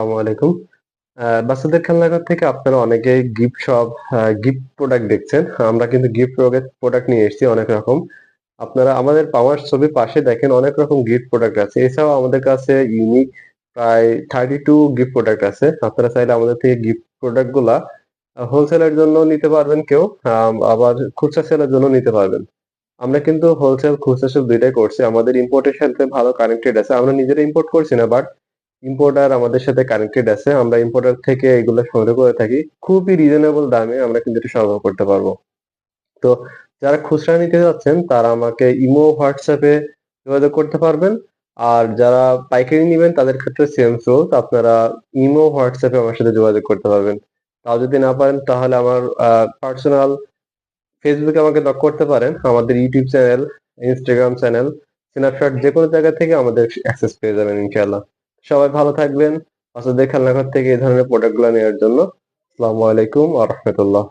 আসসালামু আলাইকুম। বাচ্চাদের খেলনাঘর থেকে আপনারা অনেকেই গিফট শপ গিফট প্রোডাক্ট দেখছেন। আমরা কিন্তু গিফট প্রোডাক্ট নিয়ে এসেছি অনেক রকম। আপনারা আমাদের পাওয়ার ছবির পাশে দেখেন অনেক রকম গিফট প্রোডাক্ট আছে। এছাড়াও আমাদের কাছে ইউনিক প্রায় থার্টি টু গিফট প্রোডাক্ট আছে। আপনারা চাইলে আমাদের থেকে গিফট প্রোডাক্টগুলা হোলসেলের জন্য নিতে পারবেন কেউ আবার খুচরা সেলের জন্য নিতে পারবেন। আমরা কিন্তু হোলসেল খুচরা সেল দুইটাই করছি। আমাদের ইম্পোর্টের সাথে ভালো কানেক্টেড আছে। আমরা নিজেরা ইম্পোর্ট করছি না বাট ইম্পোর্টার আমাদের সাথে কানেক্টেড আছে, আমরা ইম্পোর্টার থেকে এগুলো সংগ্রহ করে থাকি। খুবই রিজনেবল দামে আমরা কিন্তু এটা সংগ্রহ করতে পারব। তো যারা খুচরা নিতে যাচ্ছেন, তারা আমাকে ইমো হোয়াটসঅ্যাপে যোগাযোগ করতে পারবেন। আর যারা পাইকারি নেবেন, তাদের ক্ষেত্রে সেম রোল আপনারা ইমো হোয়াটসঅ্যাপে আমার সাথে যোগাযোগ করতে পারবেন। তাও যদি না পারেন, তাহলে আমার পার্সোনাল ফেসবুকে আমাকে নক করতে পারেন। আমাদের YouTube channel Instagram channel snapshot যে কোনো জায়গা থেকে আমাদের অ্যাক্সেস পেয়ে যাবেন, ইনশাআল্লাহ। সবাই ভালো থাকবেন। বাচ্চাদের খেলনাঘর থেকে এই ধরনের প্রোডাক্টগুলো নেওয়ার জন্য। আসসালামু আলাইকুম আ রহমতুল্লাহ।